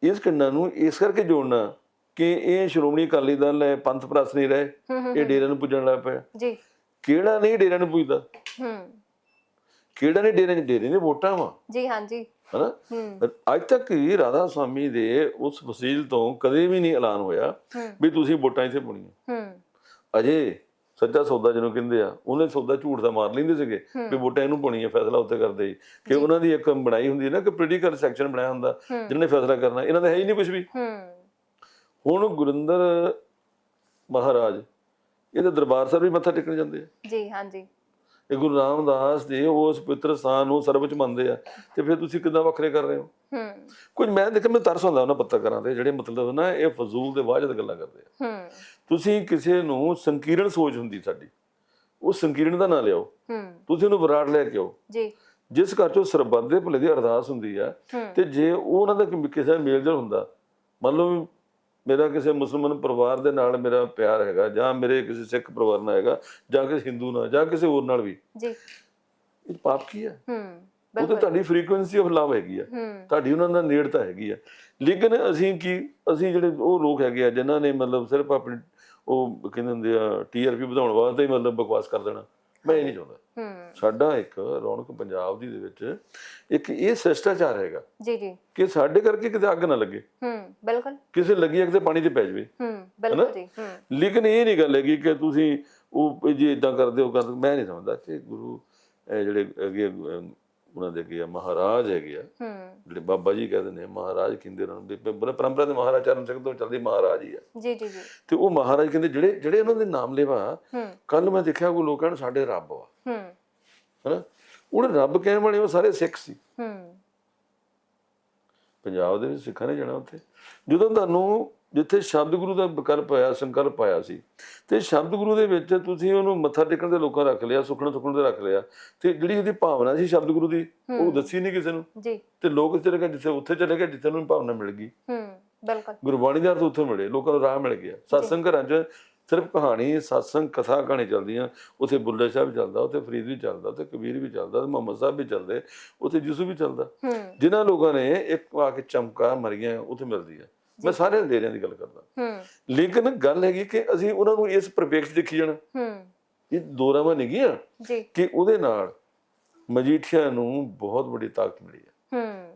ਇਸ ਘਟਨਾ ਨੂੰ ਇਸ ਕਰਕੇ ਜੋੜਨਾ ਕਿ ਇਹ ਸ਼੍ਰੋਮਣੀ ਅਕਾਲੀ ਦਲ ਹੈ ਪੰਥ ਪ੍ਰਸ ਨਹੀਂ ਰਹੇ ਇਹ ਡੇਰੇ ਨੂੰ ਪੁੱਜਣ ਲੱਗ ਪਿਆ ਜੀ। ਕਿਹੜਾ ਨਹੀਂ ਡੇਰੇ ਨੂੰ ਪੁੱਜਦਾ? ਹੂੰ। ਕਿਹੜਾ ਨਹੀਂ ਡੇਰੇ ਨੂੰ ਡੇਰੇ ਨੇ ਵੋਟਾਂ ਵਾ। ਜੀ ਹਾਂਜੀ। ਹਨਾ? ਅੱਜ ਤੱਕ ਹੀ ਰਾਧਾ ਸਵਾਮੀ ਦੇ ਉਸ ਵਸੀਲ ਤੋਂ ਕਦੇ ਵੀ ਨਹੀਂ ਐਲਾਨ ਹੋਇਆ ਵੀ ਤੁਸੀਂ ਵੋਟਾਂ ਇੱਥੇ ਪਾਉਣੀਆਂ। ਹੂੰ। ਅਜੇ ਸੱਚਾ ਸੌਦਾ ਜਿਹਨੂੰ ਕਹਿੰਦੇ ਆ ਉਹਨੇ ਸੌਦਾ ਝੂਠ ਦਾ ਮਾਰ ਲੈਂਦੇ ਸੀਗੇ ਵੀ ਵੋਟਾਂ ਇਹਨੂੰ ਪਾਉਣੀਆਂ ਫੈਸਲਾ ਉੱਤੇ ਕਰਦੇ ਕਿ ਉਹਨਾਂ ਦੀ ਇੱਕ ਬਣਾਈ ਹੁੰਦੀ ਹੈ ਨਾ ਕਿ ਪੋਲੀਟੀਕਲ ਸੈਕਸ਼ਨ ਬਣਾਇਆ ਹੁੰਦਾ ਹੂੰ। ਜਿਹਨੇ ਫੈਸਲਾ ਕਰਨਾ ਇਹਨਾਂ ਦਾ ਹੈ ਹੀ ਨਹੀਂ ਕੁਝ ਵੀ। ਹੂੰ। ਹੁਣ ਗੁਰਿੰਦਰ ਮਹਾਰਾਜ ਇਹਦੇ ਦਰਬਾਰ ਸਾਹਿਬ ਵੀ ਮੱਥਾ ਟੇਕਣ ਜਾਂਦੇ ਆ। ਜੀ ਹਾਂਜੀ। ਇਹ ਗੁਰੂ ਰਾਮਦਾਸ ਦੇ ਉਸ ਪਵਿੱਤਰ ਸਥਾਨ ਨੂੰ ਸਰਵਉੱਚ ਮੰਨਦੇ ਆ ਤੇ ਫਿਰ ਤੁਸੀਂ ਕਿੱਦਾਂ ਵੱਖਰੇ ਕਰ ਰਹੇ ਹੋ? ਹੂੰ। ਕੁਝ ਮੈਂ ਦੇਖਿਆ ਮੈਨੂੰ ਤਰਸ ਹੁੰਦਾ ਉਹਨਾਂ ਪੱਤਰਕਾਰਾਂ ਤੇ ਜਿਹੜੇ ਮਤਲਬ ਨਾ ਇਹ ਫਜ਼ੂਲ ਦੇ ਵਾਜਦ ਗੱਲਾਂ ਕਰਦੇ ਆ। ਹੂੰ। ਤੁਸੀਂ ਕਿਸੇ ਨੂੰ ਸੰਕੀਰਣ ਸੋਚ ਹੁੰਦੀ ਸਾਡੀ ਉਹ ਸੰਕੀਰਣ ਦਾ ਨਾਂ ਲਿਆਓ। ਹੂੰ। ਤੁਸੀਂ ਉਹਨੂੰ ਵਿਰਾਟ ਲੈ ਕੇ ਆਓ। ਜੀ। ਜਿਸ ਘਰ ਚੋਂ ਸਰਬੱਤ ਦੇ ਭਲੇ ਦੀ ਅਰਦਾਸ ਹੁੰਦੀ ਆ ਤੇ ਜੇ ਉਹ ਉਹਨਾਂ ਦਾ ਕਿਸੇ ਮੇਲ ਜੋਲ ਹੁੰਦਾ ਮੰਨ ਲਓ ਮੇਰਾ ਕਿਸੇ ਮੁਸਲਮਾਨ ਪਰਿਵਾਰ ਦੇ ਨਾਲ ਮੇਰਾ ਪਿਆਰ ਹੈਗਾ ਜਾਂ ਮੇਰੇ ਕਿਸੇ ਸਿੱਖ ਪਰਿਵਾਰ ਨਾਲ ਹੈਗਾ ਜਾਂ ਕਿਸੇ ਹਿੰਦੂ ਨਾਲ ਜਾਂ ਕਿਸੇ ਹੋਰ ਨਾਲ ਵੀ। ਜੀ। ਇਹ ਪਾਪ ਕੀ ਹੈ ਹੂੰ ਉਹ ਤਾਂ ਤੁਹਾਡੀ ਫ੍ਰੀਕੁਐਂਸੀ ਆਫ ਲਵ ਹੈਗੀ ਆ। ਤੁਹਾਡੀ ਉਹਨਾਂ ਨਾਲ ਨੇੜਤਾ ਹੈਗੀ ਆ। ਲੇਕਿਨ ਅਸੀਂ ਕੀ ਅਸੀਂ ਜਿਹੜੇ ਉਹ ਲੋਕ ਹੈਗੇ ਆ ਜਿਨ੍ਹਾਂ ਨੇ ਮਤਲਬ ਸਿਰਫ ਆਪਣੀ ਉਹ ਕਹਿੰਦੇ ਹੁੰਦੇ ਆ ਟੀਆਰਪੀ ਵਧਾਉਣ ਵਾਸਤੇ ਹੀ ਮਤਲਬ ਬਕਵਾਸ ਕਰ ਦੇਣਾ। ਮੈਂ ਇਹ ਨਹੀਂ ਚਾਹੁੰਦਾ। ਸਾਡਾ ਇੱਕ ਰੌਣਕ ਪੰਜਾਬ ਦੀ ਦੇ ਵਿੱਚ ਇੱਕ ਇਹ ਸ਼ਿਸ਼ਟਾਚਾਰ ਹੈਗਾ ਜੀ ਜੀ। ਕਿ ਸਾਡੇ ਕਰਕੇ ਕਿਤੇ ਅੱਗ ਨਾ ਲੱਗੇ। ਹੂੰ ਬਿਲਕੁਲ। ਕਿਸੇ ਲੱਗੀ ਅੱਗ ਤੇ ਪਾਣੀ ਤੇ ਪੈ ਜਾਵੇ। ਹੂੰ ਬਿਲਕੁਲ ਜੀ ਹੂੰ। ਲੇਕਿਨ ਇਹ ਨਹੀਂ ਗੱਲ ਹੈਗੀ ਕਿ ਤੁਸੀਂ ਉਹ ਜੇ ਇਦਾਂ ਕਰਦੇ ਹੋ ਮੈਂ ਨਹੀਂ ਸਮਝਦਾ ਕਿ ਗੁਰੂ ਜਿਹੜੇ ਅਹ, ਉਹਨਾਂ ਦੇ ਅੱਗੇ ਆ ਮਹਾਰਾਜ ਹੂੰ। ਜਿਹੜੇ ਬਾਬਾ ਜੀ ਕਹਿੰਦੇ ਨੇ ਮਹਾਰਾਜ ਕਹਿੰਦੇ ਉਹਨਾਂ ਨੂੰ ਵੀ ਬੜੇ ਪਰੰਪਰਾ ਦੇ ਮਹਾਰਾਜ ਚਰਨ ਸਿੰਘ ਤੋਂ ਚੱਲਦੀ ਮਹਾਰਾਜ ਹੀ ਆ। ਜੀ ਜੀ ਜੀ। ਤੇ ਉਹ ਮਹਾਰਾਜ ਕਹਿੰਦੇ ਜਿਹੜੇ ਜਿਹੜੇ ਉਹਨਾਂ ਦੇ ਨਾਮ ਲੈਵਾ ਕੱਲ ਮੈਂ ਦੇਖਿਆ ਕੋਈ ਲੋਕਾਂ ਨੂੰ ਸਾਡੇ ਰੱਬ ਆ। ਹੂੰ। ਹਨਾ? ਉਹਨੇ ਰੱਬ ਕਹਿਣ ਵਾਲੇ ਉਹ ਸਾਰੇ ਸਿੱਖ ਸੀ। ਹੂੰ। ਪੰਜਾਬ ਦੇ ਵਿੱਚ ਸਿੱਖਾਂ ਨੇ ਜਾਣਾ ਉੱਥੇ। ਜਦੋਂ ਤੁਹਾਨੂੰ ਜਿੱਥੇ ਸ਼ਬਦ ਗੁਰੂ ਦਾ ਵਿਕਲਪ ਆਇਆ ਸੰਕਲਪ ਆਇਆ ਸੀ। ਤੇ ਸ਼ਬਦ ਗੁਰੂ ਦੇ ਵਿੱਚ ਤੁਸੀਂ ਉਹਨੂੰ ਮੱਥਾ ਟੇਕਣ ਦੇ ਲੋਕਾਂ ਰੱਖ ਲਿਆ ਸੁਖਣ ਸੁਖਣ ਦੇ ਰੱਖ ਲਿਆ। ਤੇ ਜਿਹੜੀ ਉਹਦੀ ਭਾਵਨਾ ਸੀ ਸ਼ਬਦ ਗੁਰੂ ਦੀ ਉਹ ਦੱਸੀ ਨਹੀਂ ਕਿਸੇ ਨੂੰ? ਜੀ। ਤੇ ਲੋਕ ਚਲੇ ਗਏ ਜਿੱਥੇ ਉੱਥੇ ਚਲੇ ਗਏ ਜਿੱਥੇ ਉਹਨੂੰ ਭਾਵਨਾ ਮਿਲ ਗਈ। ਹੂੰ ਬਿਲਕੁਲ। ਗੁਰਬਾਣੀ ਦਾ ਅਰਥ ਉੱਥੇ ਮਿਲੇ ਲੋਕਾਂ ਨੂੰ ਰਾਹ ਮਿਲ ਗਿਆ। ਸਤਸੰਗ ਘਰਾਂ 'ਚ ਸਿਰਫ ਕਹਾਣੀ ਸਤਸੰਗ ਕਥਾ ਕਹਾਣੀ ਚੱਲਦੀਆਂ। ਉੱਥੇ ਬੁੱਲੇ ਸਾਹਿਬ ਵੀ ਚੱਲਦਾ ਉੱਥੇ ਫਰੀਦ ਵੀ ਚੱਲਦਾ ਉੱਥੇ ਕਬੀਰ ਵੀ ਚੱਲਦਾ ਤੇ ਮੁਹੰਮਦ ਸਾਹਿਬ ਵੀ ਚੱਲਦੇ ਉੱਥੇ ਯਿਸੂ ਵੀ ਚੱਲਦਾ। ਹੂੰ। ਜਿਨ੍ਹਾਂ ਲੋਕਾਂ ਨੇ ਇੱਕ ਆ ਕੇ ਚਮਕਾ ਮਰੀਆਂ ਉੱਥੇ ਮਿਲਦੀ ਆ। ਮੈਂ ਸਾਰੇ ਡੇਰਿਆਂ ਦੀ ਗੱਲ ਕਰਦਾ। ਹੂੰ। ਲੇਕਿਨ ਗੱਲ ਹੈਗੀ ਕਿ ਅਸੀਂ ਉਹਨਾਂ ਨੂੰ ਇਸ ਪ੍ਰਪੇਖ ਦੇਖੀ ਜਾਣਾ। ਹੂੰ। ਇਹ ਦੋਰਾਵਾਂ ਨਹੀਂ ਗਿਆ ਜੀ। ਕਿ ਉਹਦੇ ਨਾਲ ਮਜੀਠੀਆ ਨੂੰ ਬਹੁਤ ਵੱਡੀ ਤਾਕਤ ਮਿਲੀ ਹੈ। ਹੂੰ।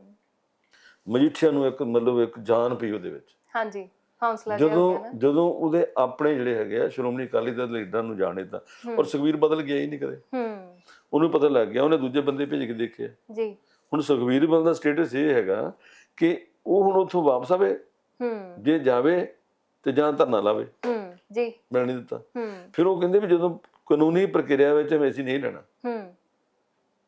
ਮਜੀਠੀਆ ਨੂੰ ਇੱਕ ਮਤਲਬ ਇੱਕ ਜਾਨ ਪਈ ਉਹਦੇ ਵਿੱਚ। ਹਾਂਜੀ ਹੌਸਲਾ ਜਦੋਂ ਜਦੋਂ ਉਹਦੇ ਆਪਣੇ ਜਿਹੜੇ ਹੈਗੇ ਆ ਸ਼੍ਰੋਮਣੀ ਅਕਾਲੀ ਦਲ ਦੇ ਲੀਡਰਾਂ ਨੂੰ ਜਾਣੇ ਤਾਂ ਔਰ ਸੁਖਵੀਰ ਬਦਲ ਗਿਆ ਹੀ ਨਹੀਂ ਕਦੇ। ਹੂੰ। ਉਹਨੂੰ ਪਤਾ ਲੱਗ ਗਿਆ ਉਹਨੇ ਦੂਜੇ ਬੰਦੇ ਭੇਜ ਕੇ ਦੇਖਿਆ ਜੀ। ਹੁਣ ਸੁਖਵੀਰ ਬਦਲ ਦਾ ਸਟੇਟਸ ਇਹ ਹੈਗਾ ਕਿ ਉਹ ਹੁਣ ਉੱਥੋਂ ਵਾਪਸ ਆਵੇ ਹੂੰ। ਜੇ ਜਾਵੇ ਤੇ ਜਾਂ ਧਰਨਾ ਲਾਵੇ। ਹੂੰ ਜੀ। ਮਿਲ ਨਹੀਂ ਦਿੱਤਾ। ਹੂੰ। ਫਿਰ ਉਹ ਕਹਿੰਦੇ ਵੀ ਜਦੋਂ ਕਾਨੂੰਨੀ ਪ੍ਰਕਿਰਿਆ ਵਿੱਚ ਮੈਂ ਅਸੀਂ ਨਹੀਂ ਲੈਣਾ। ਹੂੰ।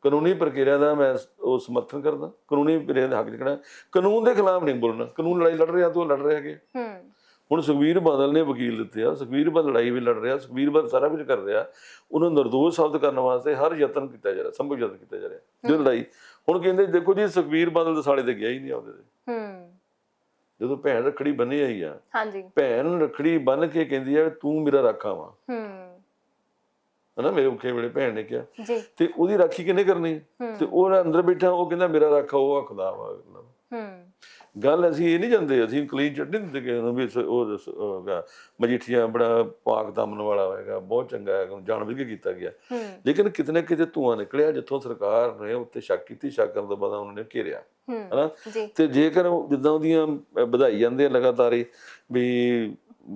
ਕਾਨੂੰਨੀ ਪ੍ਰਕਿਰਿਆ ਦਾ ਮੈਂ ਉਹ ਸਮਰਥਨ ਕਰਦਾ। ਕਾਨੂੰਨੀ ਪ੍ਰਕਿਰਿਆ ਦੇ ਹੱਕ ਖੜਾ ਕਾਨੂੰਨ ਦੇ ਖਿਲਾਫ ਨਹੀਂ ਬੋਲਣਾ। ਕਾਨੂੰਨ ਲੜਾਈ ਲੜ ਰਿਹਾ ਤੂੰ ਲੜ ਰਿਹਾ ਹੈਗੇ। ਹੂੰ। ਹੁਣ ਸੁਖਵੀਰ ਬਾਦਲ ਨੇ ਵਕੀਲ ਦਿੱਤੇ ਆ। ਸੁਖਵੀਰ ਬਾਦਲ ਲੜਾਈ ਵੀ ਲੜ ਰਿਹਾ। ਸੁਖਵੀਰ ਬਾਦਲ ਸਾਰਾ ਕੁਝ ਕਰ ਰਿਹਾ। ਉਹਨੂੰ ਨਿਰਦੋਸ਼ ਸਾਬਤ ਕਰਨ ਵਾਸਤੇ ਹਰ ਯਤਨ ਕੀਤਾ ਜਾ ਰਿਹਾ ਸੰਭਵ ਯਤਨ ਕੀਤਾ ਜਾ ਰਿਹਾ। ਜੋ ਲੜਾਈ ਹੁਣ ਕਹਿੰਦੇ ਦੇਖੋ ਜੀ ਸੁਖਵੀਰ ਬਾਦਲ ਦੇ ਸਾਲੇ ਤੇ ਗਿਆ ਹੀ ਨਹੀਂ ਆਉਂਦੇ ਹੂੰ। ਜਦੋਂ ਭੈਣ ਰੱਖੜੀ ਬੰਨੀ ਆਈ ਆ ਹਾਂਜੀ। ਭੈਣ ਰੱਖੜੀ ਬੰਨ ਕੇ ਕਹਿੰਦੀ ਆ ਤੂੰ ਮੇਰਾ ਰਾਖਾ ਵਾ ਹੂੰ। ਹਨਾ ਮੇਰੇ ਔਖੇ ਵੇਲੇ ਭੈਣ ਨੇ ਕਿਹਾ। ਜੀ। ਤੇ ਉਹਦੀ ਰਾਖੀ ਕਿਹਨੇ ਕਰਨੀ? ਤੇ ਉਹ ਅੰਦਰ ਬੈਠਾ ਉਹ ਕਹਿੰਦਾ ਮੇਰਾ ਰਾਖਾ ਉਹ ਆ ਖੁਦਾ ਵਾ ਹੂੰ। ਗੱਲ ਅਸੀਂ ਇਹ ਨਹੀਂ ਜਾਂਦੇ ਅਸੀਂ ਕਲੀਨ ਚਿੱਟ ਨਹੀਂ ਦਿੰਦੇ ਵੀ ਉਹ ਹੈਗਾ ਮਜੀਠੀਆ ਬੜਾ ਪਾਕ ਦਮਨ ਵਾਲਾ ਹੋਏਗਾ ਬਹੁਤ ਚੰਗਾ ਹੈ ਜਾਣ ਬੁੱਝ ਕੇ ਕੀਤਾ ਗਿਆ। ਲੇਕਿਨ ਕਿਤੇ ਨਾ ਕਿਤੇ ਧੂਆਂ ਨਿਕਲਿਆ ਜਿੱਥੋਂ ਸਰਕਾਰ ਨੇ ਉੱਤੇ ਸ਼ੱਕ ਕੀਤੀ ਸ਼ੱਕ ਕਰਨ ਤੋਂ ਬਾਅਦ ਉਹਨਾਂ ਨੇ ਘੇਰਿਆ। ਹਨਾ? ਤੇ ਜੇਕਰ ਜਿੱਦਾਂ ਉਹਦੀਆਂ ਵਧਾਈ ਜਾਂਦੇ ਆ ਲਗਾਤਾਰ ਹੀ ਵੀ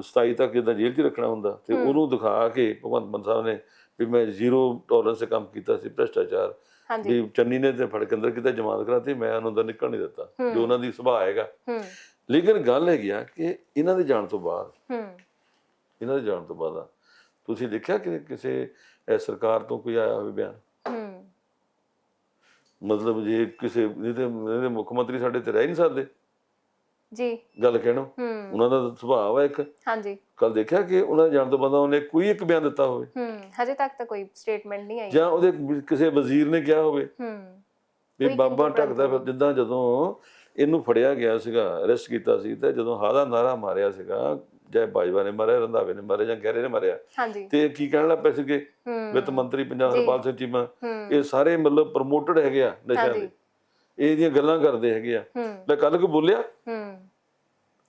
27 ਤੱਕ ਜਿੱਦਾਂ ਜੇਲ੍ਹ 'ਚ ਰੱਖਣਾ ਹੁੰਦਾ ਤੇ ਉਹਨੂੰ ਦਿਖਾ ਕੇ ਭਗਵੰਤ ਮਾਨ ਸਾਹਿਬ ਨੇ ਵੀ ਮੈਂ ਜ਼ੀਰੋ ਟੋਲਰੈਂਸ ਕੰਮ ਕੀਤਾ ਸੀ ਭ੍ਰਿਸ਼ਟਾਚਾਰ ਵੀ ਚੰਨੀ ਨੇ ਤੇ ਫੜ ਕੇ ਅੰਦਰ ਕਿਤੇ ਜਮਾਨਤ ਕਰਾਤੀ ਮੈਂ ਉਹਨੂੰ ਅੰਦਰ ਨਿਕਲ ਨਹੀਂ ਦਿੱਤਾ ਜੋ ਉਹਨਾਂ ਦੀ ਸੁਭਾਅ ਹੈਗਾ। ਹੂੰ। ਲੇਕਿਨ ਗੱਲ ਹੈਗੀ ਆ ਕਿ ਇਹਨਾਂ ਦੇ ਜਾਣ ਤੋਂ ਬਾਅਦ ਹੂੰ। ਇਹਨਾਂ ਦੇ ਜਾਣ ਤੋਂ ਬਾਅਦ ਤੁਸੀਂ ਦੇਖਿਆ ਕਿ ਕਿਸੇ ਸਰਕਾਰ ਤੋਂ ਕੋਈ ਆਇਆ ਹੋਵੇ ਬਿਆਨ? ਹੂੰ। ਮਤਲਬ ਜੇ ਕਿਸੇ ਇਹਦੇ ਮੁੱਖ ਮੰਤਰੀ ਸਾਡੇ ਤੇ ਰਹਿ ਨਹੀਂ ਸਕਦੇ। ਜੀ। ਗੱਲ ਕਹਿਣੋ। ਉਹਨਾਂ ਦਾ ਸੁਭਾਅ ਹੈ ਇੱਕ। ਹਾਂਜੀ। ਕੱਲ ਦੇਖਿਆ ਕਿ ਉਹਨਾਂ ਦੇ ਜਾਣ ਤੋਂ ਬਾਅਦ ਉਹਨੇ ਕੋਈ ਇੱਕ ਬਿਆਨ ਦਿੱਤਾ ਹੋਵੇ? ਹੂੰ ਹਜੇ ਤੱਕ ਤਾਂ ਕੋਈ ਸਟੇਟਮੈਂਟ ਨਹੀਂ ਆਈ। ਜਾਂ ਉਹਦੇ ਕਿਸੇ ਵਜ਼ੀਰ ਨੇ ਕਿਹਾ ਹੋਵੇ? ਹੂੰ। ਵੀ ਬਾਬਾ ਟਕਦਾ ਫਿਰ ਜਿੱਦਾਂ ਜਦੋਂ ਇਹਨੂੰ ਫੜਿਆ ਗਿਆ ਸੀਗਾ ਅਰੈਸਟ ਕੀਤਾ ਸੀ ਤੇ ਜਦੋਂ ਹਾਦਾ ਨਾਰਾ ਮਾਰਿਆ ਸੀਗਾ ਜੈ ਬਾਜਵਾ ਨੇ ਮਾਰਿਆ ਰੰਧਾਵੇ ਨੇ ਮਾਰਿਆ ਜਾਂ ਗਹਿਰੇ ਨੇ ਮਾਰਿਆ ਹਾਂਜੀ। ਤੇ ਕੀ ਕਹਿਣ ਲੱਗ ਪਏ ਸੀਗੇ? ਵਿੱਤ ਮੰਤਰੀ ਪੰਜਾਬ। ਹਰਪਾਲ ਸਿੰਘ ਚੀਮਾ ਇਹ ਸਾਰੇ ਮਤਲਬ ਪ੍ਰਮੋਟਡ ਹੈਗੇ ਆ ਨਸ਼ਿਆਂ ਹਾਂਜੀ। ਦੇ ਇਹਦੀਆਂ ਗੱਲਾਂ ਕਰਦੇ ਹੈਗੇ ਆ। ਮੈਂ ਕੱਲ ਕੋ ਬੋਲਿਆ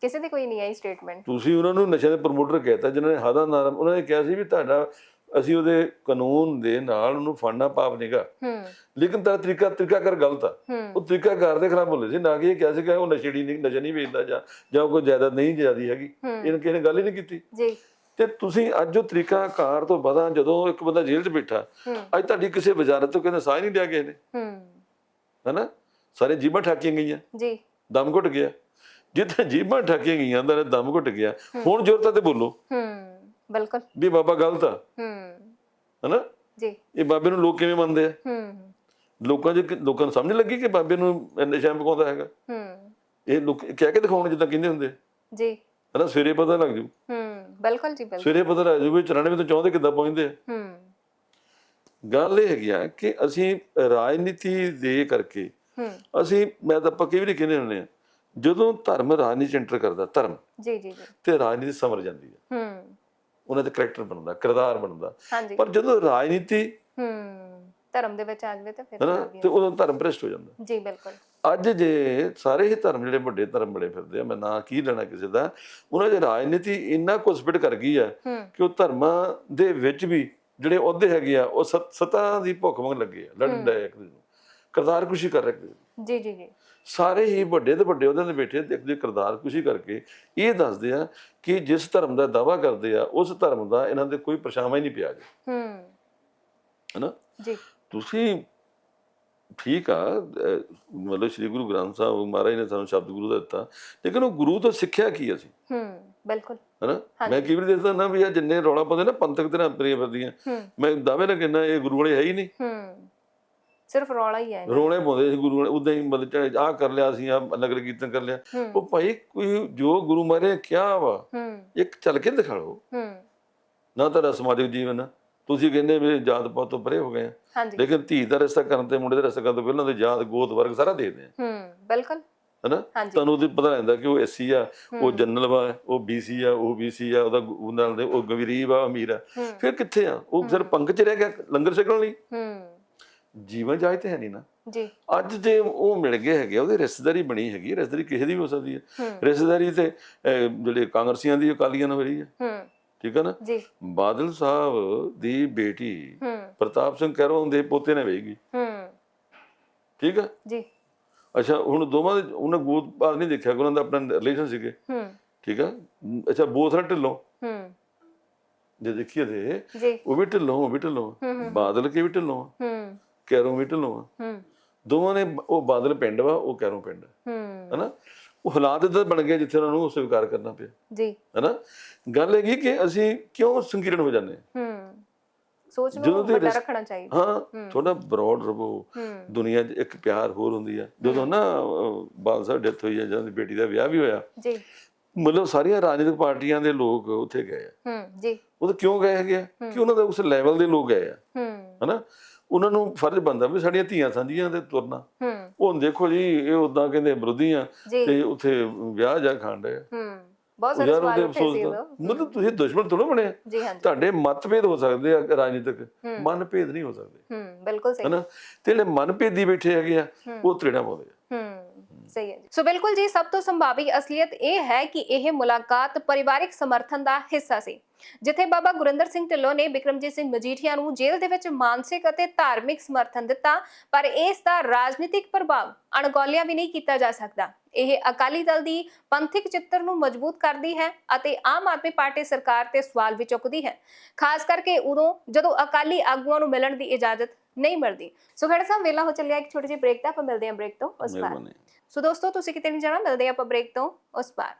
ਕਿਸੇ ਦੀ ਕੋਈ ਨਹੀਂ ਆਈ ਸਟੇਟਮੈਂਟ ਤੁਸੀਂ ਉਹਨਾਂ ਨੂੰ ਨਸ਼ਿਆਂ ਦੇ ਪ੍ਰਮੋਟਰ ਕਹਿਤਾ ਜਿਨ੍ਹਾਂ ਨੇ ਹਾਦਾ ਨਾਰਾ ਉਹਨਾਂ ਨੇ ਕਿਹਾ ਸੀ ਵੀ ਤੁਹਾਡਾ ਅਸੀਂ ਉਹਦੇ ਕਾਨੂੰਨ ਦੇ ਨਾਲ ਉਹਨੂੰ ਫੜਨਾ ਪਾਪ ਨਹੀਂਗਾ ਲੇਕਿਨ ਤੇਰਾ ਤਰੀਕਾ ਤਰੀਕਾ ਕਰ ਗਲਤ ਆ। ਉਹ ਤਰੀਕਾ ਕਾਰ ਦੇ ਖਿਲਾਫ ਬੋਲੇ ਸੀ ਨਾ ਕਿ ਇਹ ਕਿਹਾ ਸੀ ਕਿ ਉਹ ਨਸ਼ੇੜੀ ਨਹੀਂ ਨਸ਼ਾ ਨਹੀਂ ਵੇਚਦਾ ਜਾਂ ਜਾਂ ਕੋਈ ਜਾਇਦਾਦ ਨਹੀਂ ਜਿਆਦੀ ਹੈਗੀ। ਇਹਨਾਂ ਕਿਸੇ ਨੇ ਗੱਲ ਹੀ ਨਹੀਂ ਕੀਤੀ। ਜੀ। ਤੇ ਤੁਸੀਂ ਅੱਜ ਉਹ ਤਰੀਕਾ ਕਾਰ ਤੋਂ ਬਾਅਦ ਜਦੋਂ ਇੱਕ ਬੰਦਾ ਜੇਲ੍ਹ 'ਚ ਬੈਠਾ ਅੱਜ ਤੁਹਾਡੀ ਕਿਸੇ ਵਜ਼ਾਰਤ ਤੋਂ ਕਹਿੰਦੇ ਸਾਹ ਨਹੀਂ ਲਿਆ ਕਿਸੇ ਨੇ। ਹੂੰ। ਹਨਾ? ਸਾਰੇ ਜੀਬਾਂ ਠਾਕੀਆਂ ਗਈਆਂ। ਜੀ। ਦਮ ਘੁੱਟ ਗਿਆ। ਜਿੱਥੇ ਜੀਬਾਂ ਠਾਕੀਆਂ ਗਈਆਂ ਤਾਂ ਦਮ ਘੁੱਟ ਗਿਆ। ਹੁਣ ਜ਼ੋਰਤਾ ਤੇ ਬੋਲੋ। ਹੂੰ ਬਿਲਕੁਲ। ਵੀ ਬਾਬਾ ਗਲਤ ਆ। ਹੂੰ। ਹਨਾ? ਜੀ। ਇਹ ਬਾਬੇ ਨੂੰ ਲੋਕ ਕਿਵੇਂ ਮੰਨਦੇ ਆ? ਹੂੰ। ਲੋਕਾਂ ਕਿ- ਲੋਕਾਂ ਨੂੰ ਸਮਝ ਲੱਗੀ ਕਿ ਬਾਬੇ ਨੂੰ ਨਸ਼ਾ ਪਕਾਉਂਦਾ ਹੈਗਾ? ਹੂੰ। ਇਹ ਲੋਕ ਕਹਿ ਕੇ ਦਿਖਾਉਣ ਜਿੱਦਾਂ ਕਹਿੰਦੇ ਹੁੰਦੇ ਜੀ। ਹਨਾ? ਸਵੇਰੇ ਪਤਾ ਲੱਗ ਜੂ। ਹੂੰ ਬਿਲਕੁਲ ਜੀ ਬਿਲਕੁਲ। ਸਵੇਰੇ ਪਤਾ ਲੱਗ ਜੂ ਵੀ 94 ਤੋਂ ਚਾਹੁੰਦੇ ਕਿੱਦਾਂ ਪਹੁੰਚਦੇ ਆ। ਹੂੰ। ਗੱਲ ਇਹ ਹੈਗੀ ਆ ਕਿ ਅਸੀਂ ਰਾਜਨੀਤੀ ਦੇ ਕਰਕੇ ਅਸੀਂ ਮੈਂ ਤਾਂ ਆਪਾਂ ਕਈ ਵਾਰੀ ਕਹਿੰਦੇ ਹੁੰਦੇ ਆ ਜਦੋਂ ਧਰਮ ਰਾਜਨੀਤੀ 'ਚ ਐਂਟਰ ਕਰਦਾ ਧਰਮ ਜੀ ਜੀ ਜੀ। ਤੇ ਰਾਜਨੀਤੀ ਸਮਰ ਜਾਂਦੀ ਹੈ। ਹੂੰ। ਉਹਨਾਂ ਦਾ ਕਰੈਕਟਰ ਬਣਦਾ ਕਿਰਦਾਰ ਬਣਦਾ। ਪਰ ਜਦੋਂ ਰਾਜਨੀਤੀ ਹੂੰ ਧਰਮ ਦੇ ਵਿੱਚ ਆ ਜਾਵੇ ਤਾਂ ਫਿਰ ਤੇ ਉਦੋਂ ਧਰਮ ਭ੍ਰਿਸ਼ਟ ਹੋ ਜਾਂਦਾ। ਜੀ ਬਿਲਕੁਲ। ਅੱਜ ਜੇ ਸਾਰੇ ਹੀ ਧਰਮ ਜਿਹੜੇ ਵੱਡੇ ਧਰਮ ਬੜੇ ਫਿਰਦੇ ਆ ਮੈਂ ਨਾ ਕੀ ਲੈਣਾ ਕਿਸੇ ਦਾ ਉਹਨਾਂ ਦੀ ਰਾਜਨੀਤੀ ਇੰਨਾ ਕੁ ਸਪਿਟ ਕਰ ਗਈ ਆ ਕਿ ਉਹ ਧਰਮਾਂ ਦੇ ਵਿੱਚ ਵੀ ਜਿਹੜੇ ਅਹੁਦੇ ਹੈਗੇ ਆ ਉਹ ਸਤ- ਸਤਾ ਦੀ ਭੁੱਖ ਮੰਗ ਲੱਗੇ ਆ ਲੜਨ ਦਾ ਇੱਕ ਦੂਜੇ ਨੂੰ। ਕਿਰਦਾਰ ਕੁਸ਼ੀ ਕਰ ਰਹੇ ਨੂੰ। ਜੀ ਜੀ ਜੀ। ਸਾਰੇ ਹੀ ਵੱਡੇ ਤੇ ਵੱਡੇ ਉਹਦੇ ਤੇ ਬੈਠੇ ਦੂਜੇ ਕਿਰਦਾਰ ਕੁਸ਼ੀ ਕਰਕੇ ਇਹ ਦੱਸਦੇ ਆ ਕਿ ਜਿਸ ਧਰਮ ਦਾ ਦਾਵਾ ਕਰਦੇ ਆ ਉਸ ਧਰਮ ਦਾ ਇਹਨਾਂ ਦੇ ਕੋਈ ਪਰਛਾਵਾਂ ਹੀ ਨਹੀਂ ਪਿਆ ਜੀ ਹੂੰ। ਹੈਨਾ? ਜੀ। ਤੁਸੀਂ ਠੀਕ ਆ ਮਤਲਬ ਸ੍ਰੀ ਗੁਰੂ ਗ੍ਰੰਥ ਸਾਹਿਬ ਮਹਾਰਾਜ ਨੇ ਸਾਨੂੰ ਸ਼ਬਦ ਗੁਰੂ ਦਾ ਦਿੱਤਾ ਲੇਕਿਨ ਉਹ ਗੁਰੂ ਤੋਂ ਸਿੱਖਿਆ ਕੀ ਅਸੀਂ? ਹੂੰ ਬਿਲਕੁਲ। ਹਨਾ। ਮੈਂ ਕਈ ਵਾਰ ਦੇਖਦਾ ਨਾ ਵੀ ਆ ਜਿੰਨੇ ਰੌਲਾ ਪਾਉਂਦੇ ਨਾ ਪੰਥਕ ਤੇ ਨਾ ਪ੍ਰਿയ ਫਿਰਦੀਆਂ ਹੂੰ। ਮੈਂ ਦਾਅਵੇ ਨਾਲ ਕਹਿੰਦਾ ਇਹ ਗੁਰੂ ਵਾਲੇ ਹੈ ਹੀ ਨਹੀਂ। ਹੂੰ। ਸਿਰਫ ਰੌਲਾ ਹੀ ਹੈ ਰੋਣੇ ਪਾਉਂਦੇ ਸੀ ਗੁਰੂ ਉਦਾਂ ਹੀ ਮਤਲਬ ਆਹ ਕਰ ਲਿਆ ਸੀ ਆ ਨਗਰ ਕੀਰਤਨ ਕਰ ਲਿਆ। ਉਹ ਭਾਈ ਕੋਈ ਜੋ ਗੁਰੂ ਮਹਾਰਾਜ ਨੇ ਕਿਹਾ ਵਾ ਇੱਕ ਚੱਲ ਕੇ ਦਿਖਾ ਲਓ। ਨਾ ਤੁਹਾਡਾ ਸਮਾਜਿਕ ਜੀਵਨ ਤੁਸੀਂ ਕਹਿੰਦੇ ਵੀ ਜਾਤ ਪਾਤ ਤੋਂ ਪਰੇ ਹੋ ਗਏ ਆ। ਲੇਕਿਨ ਧੀ ਦਾ ਰਿਸ਼ਤਾ ਕਰਨ ਤੇ ਮੁੰਡੇ ਦਾ ਰਿਸ਼ਤਾ ਕਰਨ ਤੋਂ ਪਹਿਲਾਂ ਤੇ ਜਾਤ ਗੋਤ ਵਰਗ ਸਾਰਾ ਦੇਖਦੇ ਆ। ਹੂੰ ਬਿਲਕੁਲ। ਹਨਾ? ਤੁਹਾਨੂੰ ਉਹਦੇ ਪਤਾ ਲੱਗਦਾ ਕਿ ਉਹ ਐਸਸੀ ਆ ਉਹ ਜਨਰਲ ਵਾ ਉਹ ਬੀਸੀ ਆ ਉਹ ਬੀਸੀ ਆ ਉਹਦਾ ਉਹਨਾਂ ਦੇ ਉਹ ਗਰੀਬ ਆ ਅਮੀਰ ਆ। ਫਿਰ ਕਿੱਥੇ ਆ? ਉਹ ਸਿਰ ਪੰਗ ਚ ਰਹਿ ਗਿਆ ਲੰਗਰ ਛਕਣ ਲਈ। ਹੂੰ। ਜੀਵਨ ਜਾਇ ਤੇ ਹੈ ਨਹੀਂ ਨਾ। ਜੀ। ਅੱਜ ਜੇ ਉਹ ਮਿਲ ਗਏ ਹੈਗੇ ਉਹਦੀ ਰਿਸ਼ਤੇਦਾਰੀ ਬਣੀ ਹੈਗੀ ਰਿਸ਼ਤੇਦਾਰੀ ਕਿਸੇ ਦੀ ਵੀ ਹੋ ਸਕਦੀ ਹੈ। ਰਿਸ਼ਤੇਦਾਰੀ ਤੇ ਜਿਹੜੇ ਕਾਂਗਰਸੀਆਂ ਦੀ ਅਕਾਲੀਆਂ ਨਾਲ ਹੋ ਰਹੀ ਹੈ। ਹੂੰ। ਠੀਕ ਹੈ ਨਾ? ਜੀ। ਬਾਦਲ ਸਾਹਿਬ ਦੀ ਬੇਟੀ ਪ੍ਰਤਾਪ ਸਿੰਘ ਕੈਰੋਂ ਦੇ ਪੋਤੇ ਨੇ ਵੇਗੀ ਹੂੰ। ਠੀਕ ਹੈ? ਜੀ। ਅੱਛਾ ਹੁਣ ਦੋਵਾਂ ਦੇ ਉਹਨਾਂ ਗੋਤ ਬਾਤ ਨਹੀਂ ਦੇਖਿਆ ਉਹਨਾਂ ਦਾ ਆਪਣਾ ਰਿਲੇਸ਼ਨ ਸੀਗੇ। ਹੂੰ। ਠੀਕ ਹੈ? ਅੱਛਾ ਬੋਥਰਾ ਢਿੱਲੋਂ। ਹੂੰ। ਜੇ ਦੇਖੀਏ ਤੇ ਉਹ ਵੀ ਢਿੱਲੋਂ ਉਹ ਵੀ ਢਿੱਲੋਂ। ਬਾਦਲ ਕੇ ਵੀ ਢਿੱਲੋਂ। ਹੂੰ। ਕੈਰੋਂ ਵੀ ਢਿੱਲੋਂ ਹੂੰ। ਦੋਵਾਂ ਨੇ ਉਹ ਬਾਦਲ ਪਿੰਡ ਵਾ ਉਹ ਕੈਰੋਂ ਪਿੰਡ। ਹੂੰ। ਹੈਨਾ? ਉਹ ਹਾਲਾਤ ਇਦਾਂ ਬਣ ਗਏ ਜਿੱਥੇ ਉਹਨਾਂ ਨੂੰ ਸਵੀਕਾਰ ਕਰਨਾ ਪਿਆ। ਜੀ। ਹੈਨਾ? ਗੱਲ ਹੈਗੀ ਕਿ ਅਸੀਂ ਕਿਉਂ ਸੰਕੀਰਣ ਹੋ ਜਾਂਦੇ ਹਾਂ? ਹੂੰ। ਸੋਚ ਨੂੰ ਵੱਡਾ ਰੱਖਣਾ ਚਾਹੀਦਾ। ਹਾਂ। ਥੋੜਾ ਬਰੋਡ ਰਵੋ ਦੁਨੀਆ 'ਚ ਇੱਕ ਪਿਆਰ ਹੋਰ ਹੁੰਦੀ ਆ। ਜਦੋਂ ਨਾ ਬਾਦਲ ਸਾਹਿਬ ਡੈਥ ਹੋਈ ਆ ਜਦੋਂ ਬੇਟੀ ਦਾ ਵਿਆਹ ਵੀ ਹੋਇਆ। ਜੀ। ਮਤਲਬ ਸਾਰੀਆਂ ਰਾਜਨੀਤਿਕ ਪਾਰਟੀਆਂ ਦੇ ਲੋਕ ਉੱਥੇ ਗਏ ਆ। ਹੂੰ ਜੀ। ਉਹ ਤਾਂ ਕਿਉਂ ਗਏ ਹੈਗੇ ਕਿ ਉਹਨਾਂ ਦਾ ਉਸ ਲੈਵਲ ਦੇ ਲੋਕ ਗਏ ਆ। ਹੂੰ। ਹਨਾ? ਉਹਨਾਂ ਨੂੰ ਫਰਜ਼ ਬਣਦਾ ਵੀ ਸਾਡੀਆਂ ਧੀਆਂ ਸਾਂਝੀਆਂ ਤੇ ਤੁਰਨਾ। ਹੂੰ। ਹੁਣ ਦੇਖੋ ਜੀ ਇਹ ਉਦਾਂ ਕਹਿੰਦੇ ਵਿਰੋਧੀ ਆ ਤੇ ਉੱਥੇ ਵਿਆਹ ਜਾ ਖਾਂਡੇ ਹੂੰ ਬਹੁਤ ਸਾਰੇ ਸਵਾਲ ਉੱਠੇ ਸੀ। ਮਤਲਬ ਤੁਸੀਂ ਦੁਸ਼ਮਣ ਥੋੜਾ ਬਣੇ। ਤੁਹਾਡੇ ਮਤਭੇਦ ਹੋ ਸਕਦੇ ਆ ਰਾਜਨੀਤਿਕ। ਹੂੰ। ਮਨਭੇਦ ਨਹੀਂ ਹੋ ਸਕਦੇ। ਹੂੰ ਬਿਲਕੁਲ ਸਹੀ। ਹਨਾ? ਤੇ ਜਿਹੜੇ ਮਨਭੇਦੀ ਬੈਠੇ ਹੈਗੇ ਆ ਹੂੰ। ਉਹ ਤ੍ਰਿੜਾ ਪਾਉਂਦੇ ਆ। ਹੂੰ। ਸਹੀ ਹੈ ਜੀ। ਸੋ ਬਿਲਕੁਲ ਜੀ, ਸਭ ਤੋਂ ਸੰਭਾਵੀ ਅਸਲੀਅਤ ਇਹ ਹੈ ਕਿ ਇਹ ਮੁਲਾਕਾਤ ਪਰਿਵਾਰਿਕ ਸਮਰਥਨ ਦਾ ਹਿੱਸਾ ਸੀ। ਜਿੱਥੇ ਬਾਬਾ ਗੁਰਿੰਦਰ ਸਿੰਘ ਢਿੱਲੋਂ ਨੇ ਬਿਕਰਮਜੀਤ ਸਿੰਘ ਮਜੀਠੀਆ ਨੂੰ ਜੇਲ੍ਹ ਦੇ ਵਿੱਚ ਮਾਨਸਿਕ ਅਤੇ ਧਾਰਮਿਕ ਸਮਰਥਨ ਦਿੱਤਾ, ਪਰ ਇਸ ਦਾ ਰਾਜਨੀਤਿਕ ਪ੍ਰਭਾਵ ਅਣਗੌਲਿਆ ਵੀ ਨਹੀਂ ਕੀਤਾ ਜਾ ਸਕਦਾ। ਇਹ ਅਕਾਲੀ ਦਲ ਦੀ ਪੰਥਿਕ ਚਿੱਤਰ ਨੂੰ ਮਜ਼ਬੂਤ ਕਰਦੀ ਹੈ ਅਤੇ ਆਮ ਆਦਮੀ ਪਾਰਟੀ ਸਰਕਾਰ ਤੇ ਸਵਾਲ ਵੀ ਚੁੱਕਦੀ ਹੈ। ਖਾਸ ਕਰਕੇ ਉਦੋਂ ਜਦੋਂ ਅਕਾਲੀ ਆਗੂਆਂ ਨੂੰ ਮਿਲਣ ਦੀ ਇਜਾਜ਼ਤ ਨਹੀਂ ਮਿਲਦੀ। ਸੋ ਖੜਾ ਸਾਹਿਬ, ਵੇਲਾ ਹੋ ਚੱਲਿਆ ਇੱਕ ਛੋਟੀ ਜਿਹੀ ਬ੍ਰੇਕ ਦਾ ਆਪਾਂ ਮਿਲਦੇ ਹਾਂ ਬ੍ਰੇਕ ਤੋਂ ਉਸ ਪਾਰ ਸੋ ਦੋਸਤੋ ਤੁਸੀਂ ਕਿਤੇ ਨਹੀਂ ਜਾਣਾ? ਮਿਲਦੇ ਹਾਂ ਆਪਾਂ ਬ੍ਰੇਕ ਤੋਂ ਉਸ ਪਾਰ